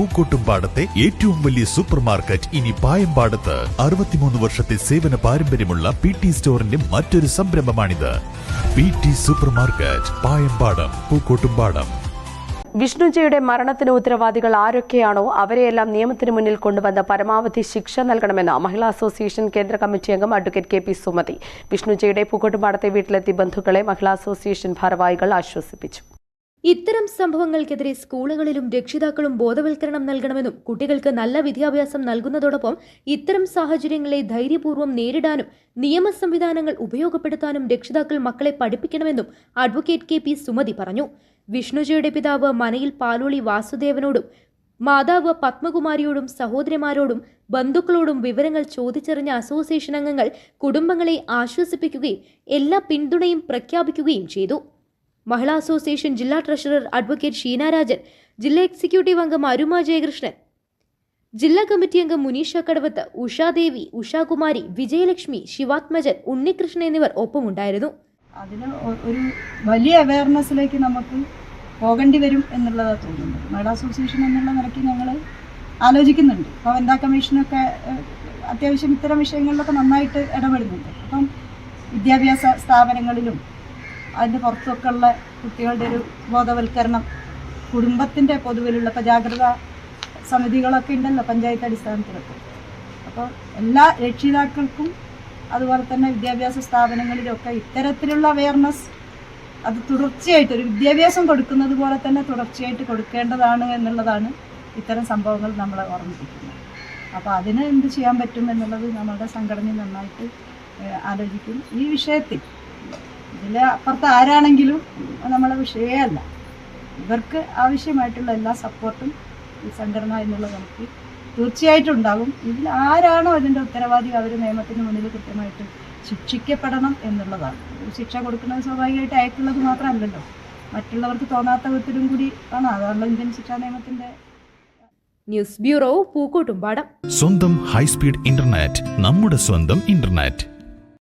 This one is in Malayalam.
പൂക്കോട്ടുംപാടത്തെ ഏറ്റവും വലിയ സൂപ്പർ മാർക്കറ്റ് ഇനി പായമ്പാടത്ത്. അറുപത്തിമൂന്ന് വർഷത്തെ സേവന പാരമ്പര്യമുള്ള പി ടി സ്റ്റോറിന്റെ മറ്റൊരു സംരംഭമാണിത്. P T super market Payampadam Pookkottumpadam. വിഷ്ണുജിയുടെ മരണത്തിന് ഉത്തരവാദികൾ ആരൊക്കെയാണോ അവരെയെല്ലാം നിയമത്തിന് മുന്നിൽ കൊണ്ടുവന്ന പരമാവധി ശിക്ഷ നൽകണമെന്ന് മഹിളാ അസോസിയേഷൻ കേന്ദ്ര കമ്മിറ്റി അംഗം അഡ്വക്കേറ്റ് കെ പി സുമതി. വിഷ്ണുജിയുടെ പൂക്കോട്ടുപാടത്തെ വീട്ടിലെത്തി ബന്ധുക്കളെ മഹിളാ അസോസിയേഷൻ ഭാരവാഹികൾ ആശ്വസിപ്പിച്ചു. ഇത്തരം സംഭവങ്ങൾക്കെതിരെ സ്കൂളുകളിലും രക്ഷിതാക്കളും ബോധവൽക്കരണം നൽകണമെന്നും കുട്ടികൾക്ക് നല്ല വിദ്യാഭ്യാസം നൽകുന്നതോടൊപ്പം ഇത്തരം സാഹചര്യങ്ങളെ ധൈര്യപൂർവം നേരിടാനും നിയമ സംവിധാനങ്ങൾ ഉപയോഗപ്പെടുത്താനും രക്ഷിതാക്കൾ മക്കളെ പഠിപ്പിക്കണമെന്നും അഡ്വക്കേറ്റ് കെ പി സുമതി പറഞ്ഞു. വിഷ്ണുജിയുടെ പിതാവ് മനയിൽ പാലോളി വാസുദേവനോടും മാതാവ് പത്മകുമാരിയോടും സഹോദരിമാരോടും ബന്ധുക്കളോടും വിവരങ്ങൾ ചോദിച്ചറിഞ്ഞ അസോസിയേഷൻ അംഗങ്ങൾ കുടുംബങ്ങളെ ആശ്വസിപ്പിക്കുകയും എല്ലാ പിന്തുണയും പ്രഖ്യാപിക്കുകയും ചെയ്തു. മഹിളാ അസോസിയേഷൻ ജില്ലാ ട്രഷറർ അഡ്വക്കേറ്റ് ഷീന രാജൻ ജില്ലാ എക്സിക്യൂട്ടീവ് അംഗം അരുമ ജയകൃഷ്ണൻ ജില്ലാ കമ്മിറ്റി അംഗം മുനീഷ കടവത്ത് ഉഷാദേവി ഉഷാകുമാരി വിജയലക്ഷ്മി ശിവാത്മജൻ ഉണ്ണികൃഷ്ണൻ എന്നിവർ ഒപ്പമുണ്ടായിരുന്നു. അതിന് ഒരു വലിയ അവയർനെസ്സിലേക്ക് നമുക്ക് പോകേണ്ടി വരും എന്നുള്ളതാണ് തോന്നുന്നത്. മഹിളാ അസോസിയേഷൻ എന്നുള്ള നിലയ്ക്ക് ഞങ്ങൾ ആലോചിക്കുന്നുണ്ട്. ഇപ്പോൾ വനിതാ കമ്മീഷനൊക്കെ അത്യാവശ്യം ഇത്തരം വിഷയങ്ങളിലൊക്കെ നന്നായിട്ട് ഇടപെടുന്നുണ്ട്. അപ്പം വിദ്യാഭ്യാസ സ്ഥാപനങ്ങളിലും അതിന്റെ പുറത്തൊക്കെ ഉള്ള കുട്ടികളുടെ ഒരു ബോധവൽക്കരണം കുടുംബത്തിന്റെ പൊതുവിലുള്ള ഇപ്പോൾ ജാഗ്രത സമിതികളൊക്കെ ഉണ്ടല്ലോ പഞ്ചായത്ത് അടിസ്ഥാനത്തിലൊക്കെ. അപ്പോൾ എല്ലാ രക്ഷിതാക്കൾക്കും അതുപോലെ തന്നെ വിദ്യാഭ്യാസ സ്ഥാപനങ്ങളിലൊക്കെ ഇത്തരത്തിലുള്ള അവയർനെസ് അത് തുടർച്ചയായിട്ട് ഒരു വിദ്യാഭ്യാസം കൊടുക്കുന്നത് പോലെ തന്നെ തുടർച്ചയായിട്ട് കൊടുക്കേണ്ടതാണ് എന്നുള്ളതാണ് ഇത്തരം സംഭവങ്ങൾ നമ്മളെ ഓർമ്മിപ്പിക്കുന്നത്. അപ്പോൾ അതിന് എന്ത് ചെയ്യാൻ പറ്റും എന്നുള്ളത് നമ്മളുടെ സംഘടന നന്നായിട്ട് ആലോചിക്കും. ഈ വിഷയത്തിൽ ഇതിൽ അപ്പുറത്ത് ആരാണെങ്കിലും നമ്മളെ വിഷയമല്ല ഇവർക്ക് ആവശ്യമായിട്ടുള്ള എല്ലാ സപ്പോർട്ടും ഈ സംഘടന എന്നുള്ളത് നമുക്ക് തീർച്ചയായിട്ടും ഉണ്ടാകും. ഇതിൽ ആരാണോ അതിന്റെ ഉത്തരവാദി അവർ നിയമത്തിന് മുന്നിൽ കൃത്യമായിട്ട് ശിക്ഷിക്കപ്പെടണം എന്നുള്ളതാണ്. ഒരു ശിക്ഷ കൊടുക്കുന്നത് സ്വാഭാവികമായിട്ട് അയക്കുള്ളത് മാത്രമല്ലല്ലോ. മറ്റുള്ളവർക്ക് തോന്നാത്ത വിധത്തിലും കൂടി ആണ്. അതാണല്ലോ ഇന്ത്യൻ ശിക്ഷാ നിയമത്തിന്റെ ന്യൂസ് ബ്യൂറോ പൂക്കോട്ടുംപാടം. സ്വന്തം ഹൈസ്പീഡ് ഇന്റർനെറ്റ് നമ്മുടെ സ്വന്തം ഇന്റർനെറ്റ്.